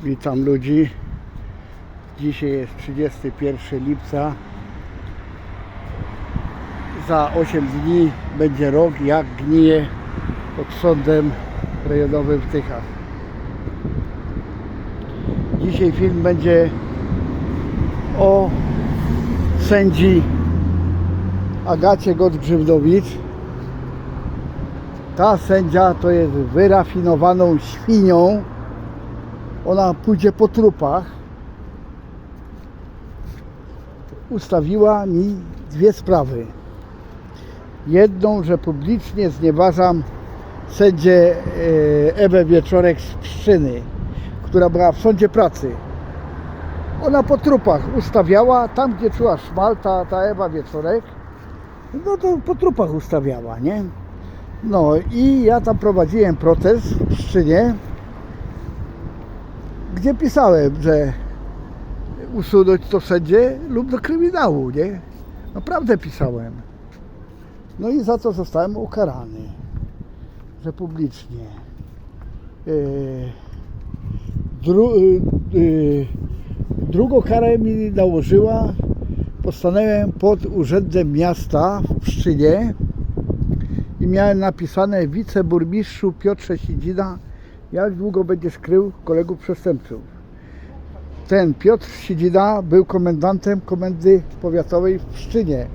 Witam ludzi. Dzisiaj jest 31 lipca. Za 8 dni będzie rok, jak gnije pod sądem rejonowym w Tychach. Dzisiaj film będzie o sędzi Agacie Gott-Grzywdowic. Ta sędzia to jest wyrafinowaną świnią. Ona pójdzie po trupach. Ustawiła mi dwie sprawy. Jedną, że publicznie znieważam sędzię e, Ewę Wieczorek z Pszczyny, która była w sądzie pracy. Ona po trupach ustawiała, tam gdzie czuła szmal, ta, ta Ewa Wieczorek, no to po trupach ustawiała, nie? No i ja tam prowadziłem protest w Pszczynie, gdzie pisałem, że usunąć to sędzie lub do kryminału, nie? Naprawdę pisałem. No i za to zostałem ukarany, że publicznie. Yy, dru, yy, drugą karę mi nałożyła, postanąłem pod urzędem miasta w Pszczynie i miałem napisane wiceburmistrzu Piotrze Sidzina, jak długo będziesz krył kolegów przestępców. Ten Piotr Sidzina był komendantem komendy powiatowej w Pszczynie.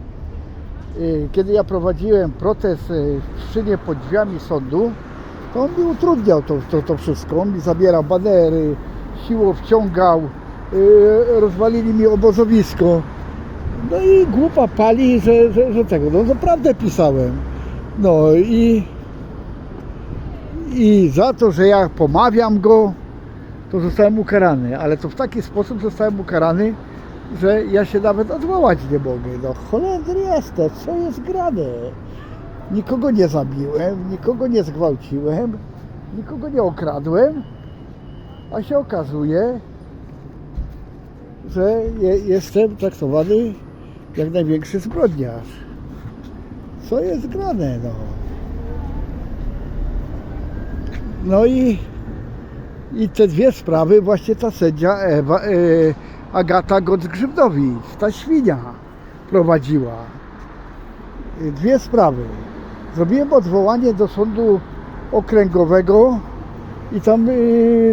Y, Kiedy ja prowadziłem protest y, w Pszczynie pod drzwiami sądu, to on mi utrudniał to, to, to wszystko. On mi zabierał banery, siłą wciągał, y, rozwalili mi obozowisko. No i głupa pali, że, że, że tego. No naprawdę pisałem. No i, i za to, że ja pomawiam go, to zostałem ukarany. Ale to w taki sposób zostałem ukarany, że ja się nawet odwołać nie mogę. No cholender jestem, co jest grane? Nikogo nie zabiłem, nikogo nie zgwałciłem, nikogo nie okradłem, a się okazuje, że je, jestem traktowany jak największy zbrodniarz. Co jest grane, no. No i, i te dwie sprawy właśnie ta sędzia Ewa, e, Agata Gott-Grzywdowic, ta świnia prowadziła. E, Dwie sprawy. Zrobiłem odwołanie do sądu okręgowego i tam e,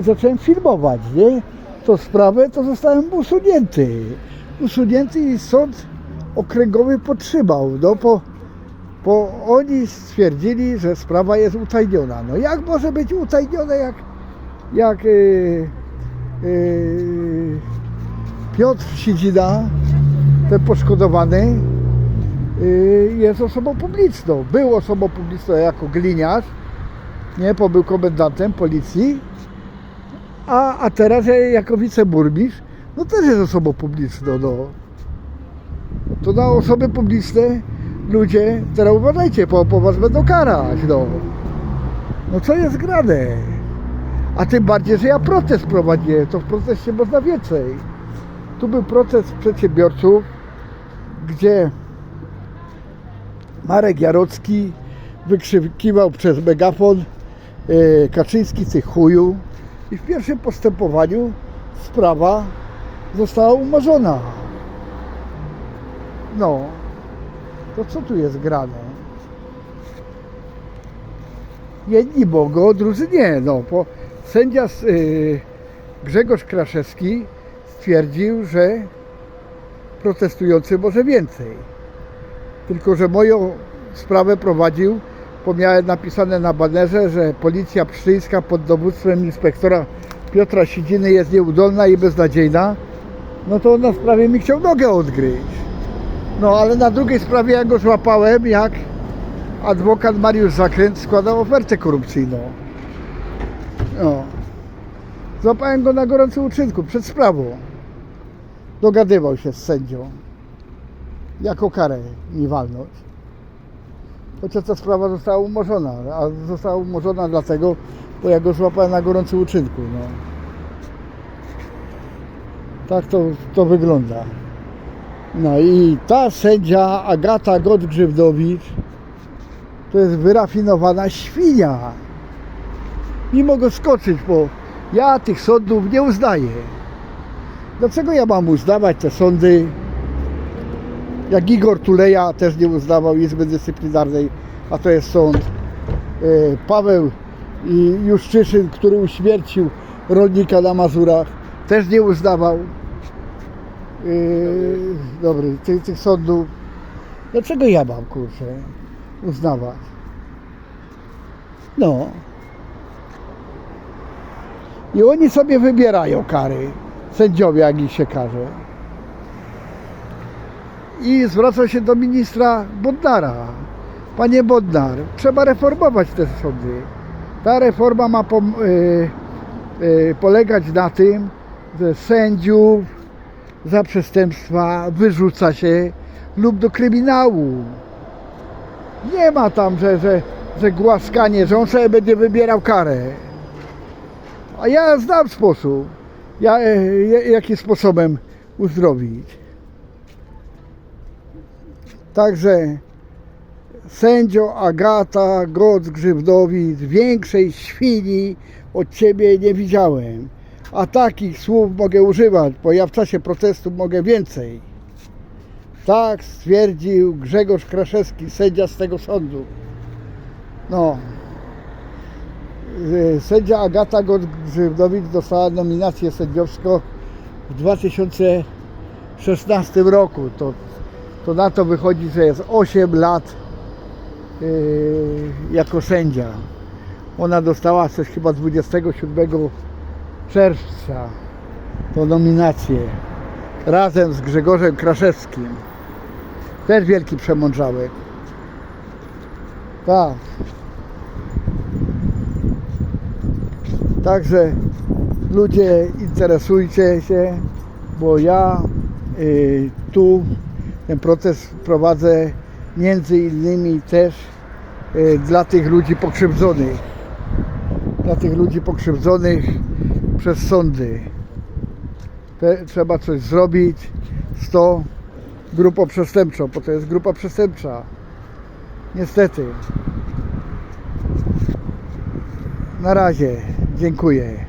zacząłem filmować, nie? To sprawę, to zostałem usunięty. Usunięty i sąd okręgowy podtrzymał, no po, bo oni stwierdzili, że sprawa jest utajniona. No jak może być utajniona, jak, jak yy, yy, Piotr Sidzina, ten poszkodowany, yy, jest osobą publiczną. Był osobą publiczną jako gliniarz, nie, bo był komendantem policji, a, a teraz jako wiceburmistrz, no też jest osobą publiczną, no. To na osoby publiczne ludzie, teraz uważajcie, po, po was będą karać, no. No co jest grane? A tym bardziej, że ja protest prowadziłem, to w proteście można więcej. Tu był protest przedsiębiorców, gdzie Marek Jarocki wykrzykiwał przez megafon e, Kaczyński ty chuju i w pierwszym postępowaniu sprawa została umorzona. No, to co tu jest grane? Jedni mogą, drudzy nie. No, bo sędzia y, Grzegorz Kraszewski stwierdził, że protestujący może więcej. Tylko, że moją sprawę prowadził, bo miałem napisane na banerze, że policja pszczyńska pod dowództwem inspektora Piotra Sidziny jest nieudolna i beznadziejna. No to na sprawie mi chciał nogę odgryźć. No ale na drugiej sprawie ja go złapałem, jak adwokat Mariusz Zakręt składał ofertę korupcyjną. No. Złapałem go na gorącym uczynku, przed sprawą. Dogadywał się z sędzią. Jaką karę mi walnąć. Chociaż ta sprawa została umorzona, a została umorzona dlatego, bo ja go złapałem na gorącym uczynku. No. Tak to, to wygląda. No i ta sędzia Agata Gott-Grzywdowicz to jest wyrafinowana świnia. Nie mogę skoczyć po Ja tych sądów nie uznaję. Dlaczego ja mam uznawać te sądy? Jak Igor Tuleja też nie uznawał Izby Dyscyplinarnej, a to jest sąd. E, Paweł Juszczyszyn, który uśmiercił rolnika na Mazurach, też nie uznawał. E, Dobry, tych, tych sądów. Dlaczego ja mam, kurczę, uznawać? No. I oni sobie wybierają kary, sędziowie, jak ich się karze. I zwracam się do ministra Bodnara. Panie Bodnar, trzeba reformować te sądy. Ta reforma ma pom- y, y, polegać na tym, że sędziów za przestępstwa wyrzuca się lub do kryminału. Nie ma tam, że, że, że głaskanie, że on sobie będzie wybierał karę. A ja znam sposób, ja, e, ja- jaki sposobem uzdrowić. Także sędzio Agata Goc Grzywdowic, większej świni od Ciebie nie widziałem. A takich słów mogę używać, bo ja w czasie protestu mogę więcej. Tak stwierdził Grzegorz Kraszewski, sędzia z tego sądu. No. Y, Sędzia Agata Grzywdowicz dostała nominację sędziowską w 2016 roku. To, to na to wychodzi, że jest 8 lat y, jako sędzia. Ona dostała coś chyba 27 czerwca tą nominację razem z Grzegorzem Kraszewskim. Też wielki przemądrzałek. Tak. Także ludzie interesujcie się, bo ja y, tu ten protest prowadzę między innymi też y, dla tych ludzi pokrzywdzonych. Dla tych ludzi pokrzywdzonych przez sądy. Te, trzeba coś zrobić z tą grupą przestępczą, bo to jest grupa przestępcza. Niestety. Na razie. Dziękuję.